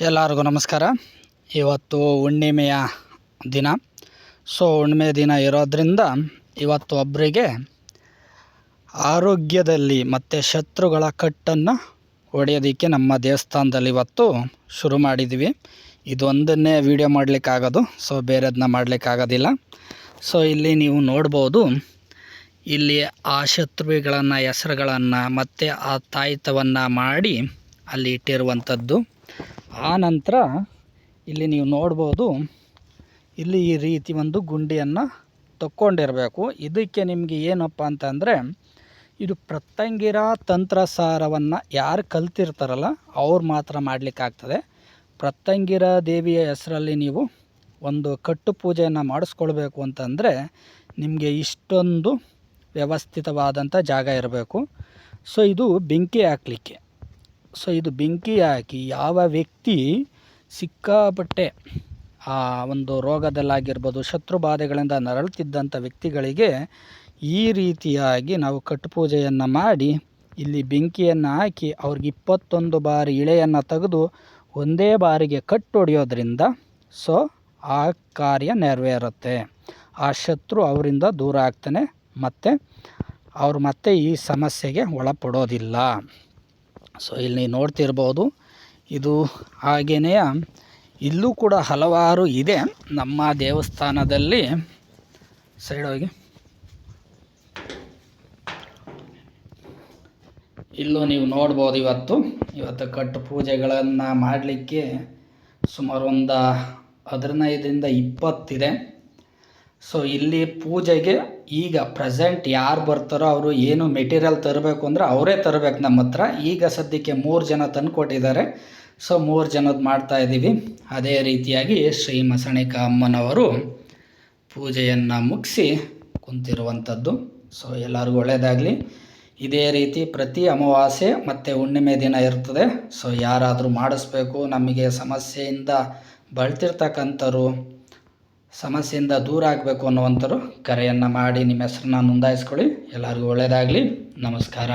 ಎಲ್ಲರಿಗೂ ನಮಸ್ಕಾರ. ಇವತ್ತು ಹುಣ್ಣಿಮೆಯ ದಿನ. ಸೊ ಹುಣ್ಣಿಮೆ ದಿನ ಇರೋದ್ರಿಂದ ಇವತ್ತು ಒಬ್ಬರಿಗೆ ಆರೋಗ್ಯದಲ್ಲಿ ಮತ್ತು ಶತ್ರುಗಳ ಕಟ್ಟನ್ನು ಹೊಡೆಯೋದಕ್ಕೆ ನಮ್ಮ ದೇವಸ್ಥಾನದಲ್ಲಿ ಇವತ್ತು ಶುರು ಮಾಡಿದ್ವಿ. ಇದೊಂದನ್ನೇ ವೀಡಿಯೋ ಮಾಡಲಿಕ್ಕಾಗೋದು. ಸೊ ಬೇರೆದನ್ನ ಮಾಡಲಿಕ್ಕಾಗೋದಿಲ್ಲ. ಸೊ ಇಲ್ಲಿ ನೀವು ನೋಡ್ಬೋದು. ಇಲ್ಲಿ ಆ ಶತ್ರುಗಳನ್ನು, ಹೆಸರುಗಳನ್ನು ಮತ್ತು ಆ ತಾಯಿತವನ್ನು ಮಾಡಿ ಅಲ್ಲಿ ಇಟ್ಟಿರುವಂಥದ್ದು. ಆ ನಂತರ ಇಲ್ಲಿ ನೀವು ನೋಡ್ಬೋದು, ಇಲ್ಲಿ ಈ ರೀತಿ ಒಂದು ಗುಂಡಿಯನ್ನು ತಕ್ಕೊಂಡಿರಬೇಕು. ಇದಕ್ಕೆ ನಿಮಗೆ ಏನಪ್ಪ ಅಂತಂದರೆ, ಇದು ಪ್ರತ್ತಂಗಿರ ತಂತ್ರಸಾರವನ್ನು ಯಾರು ಕಲ್ತಿರ್ತಾರಲ್ಲ, ಅವ್ರು ಮಾತ್ರ ಮಾಡಲಿಕ್ಕಾಗ್ತದೆ. ಪ್ರತ್ಯಂಗಿರ ದೇವಿಯ ಹೆಸರಲ್ಲಿ ನೀವು ಒಂದು ಕಟ್ಟು ಪೂಜೆಯನ್ನು ಮಾಡಿಸ್ಕೊಳ್ಬೇಕು ಅಂತಂದರೆ, ನಿಮಗೆ ಇಷ್ಟೊಂದು ವ್ಯವಸ್ಥಿತವಾದಂಥ ಜಾಗ ಇರಬೇಕು. ಸೊ, ಇದು ಬೆಂಕಿ ಹಾಕಲಿಕ್ಕೆ. ಸೊ ಇದು ಬೆಂಕಿ ಹಾಕಿ ಯಾವ ವ್ಯಕ್ತಿ ಸಿಕ್ಕಾಪಟ್ಟೆ ಆ ಒಂದು ರೋಗದಲ್ಲಾಗಿರ್ಬೋದು, ಶತ್ರು ಬಾಧೆಗಳಿಂದ ನರಳುತ್ತಿದ್ದಂಥ ವ್ಯಕ್ತಿಗಳಿಗೆ ಈ ರೀತಿಯಾಗಿ ನಾವು ಕಟ್ಟು ಪೂಜೆಯನ್ನು ಮಾಡಿ ಇಲ್ಲಿ ಬೆಂಕಿಯನ್ನು ಹಾಕಿ ಅವ್ರಿಗೆ ಇಪ್ಪತ್ತೊಂದು ಬಾರಿ ಇಳೆಯನ್ನು ತೆಗೆದು ಒಂದೇ ಬಾರಿಗೆ ಕಟ್ಟು ಹೊಡೆಯೋದ್ರಿಂದ ಸೊ ಆ ಕಾರ್ಯ ನೆರವೇರುತ್ತೆ. ಆ ಶತ್ರು ಅವರಿಂದ ದೂರ ಆಗ್ತಾನೆ, ಮತ್ತು ಅವರು ಮತ್ತೆ ಈ ಸಮಸ್ಯೆಗೆ ಒಳಪಡೋದಿಲ್ಲ. ಸೊ ಇಲ್ಲಿ ನೀವು ನೋಡ್ತಿರ್ಬೋದು, ಇದು ಹಾಗೆಯೇ ಇಲ್ಲೂ ಕೂಡ ಹಲವಾರು ಇದೆ. ನಮ್ಮ ದೇವಸ್ಥಾನದಲ್ಲಿ ಸೈಡ್ ಹೋಗಿ. ಇಲ್ಲೂ ನೀವು ನೋಡ್ಬೋದು ಇವತ್ತು. ಇವತ್ತು ಕಟ್ಟು ಪೂಜೆಗಳನ್ನು ಮಾಡಲಿಕ್ಕೆ ಸುಮಾರು ಒಂದು ಹದಿನೈದರಿಂದ ಇಪ್ಪತ್ತಿದೆ ಸೊ ಇಲ್ಲಿ ಪೂಜೆಗೆ ಈಗ ಪ್ರೆಸೆಂಟ್ ಯಾರು ಬರ್ತಾರೋ ಅವರು ಏನು ಮೆಟೀರಿಯಲ್ ತರಬೇಕು ಅಂದರೆ ಅವರೇ ತರಬೇಕು ನಮ್ಮ ಹತ್ರ. ಈಗ ಸದ್ಯಕ್ಕೆ ಮೂರು ಜನ ತಂದುಕೊಟ್ಟಿದ್ದಾರೆ. ಸೊ ಮೂರು ಜನದ ಮಾಡ್ತಾ ಇದ್ದೀವಿ ಅದೇ ರೀತಿಯಾಗಿ ಶ್ರೀ ಮಸಣಿಕ ಅಮ್ಮನವರು ಪೂಜೆಯನ್ನು ಮುಗಿಸಿ ಕುಂತಿರುವಂಥದ್ದು. ಸೊ ಎಲ್ಲರಿಗೂ ಒಳ್ಳೆಯದಾಗಲಿ ಇದೇ ರೀತಿ ಪ್ರತಿ ಅಮಾವಾಸ್ಯೆ ಮತ್ತು ಹುಣ್ಣಿಮೆ ದಿನ ಇರ್ತದೆ. ಸೊ ಯಾರಾದರೂ ಮಾಡಿಸ್ಬೇಕು, ನಮಗೆ ಸಮಸ್ಯೆಯಿಂದ ಬಳತಿರ್ತಕ್ಕಂಥವ್ರು ಸಮಸ್ಯೆಯಿಂದ ದೂರ ಆಗಬೇಕು ಅನ್ನುವಂಥರು ಕರೆಯನ್ನು ಮಾಡಿ ನಿಮ್ಮ ಹೆಸರನ್ನ ನೋಂದಾಯಿಸ್ಕೊಳ್ಳಿ. ಎಲ್ಲರಿಗೂ ಒಳ್ಳೆಯದಾಗಲಿ ನಮಸ್ಕಾರ.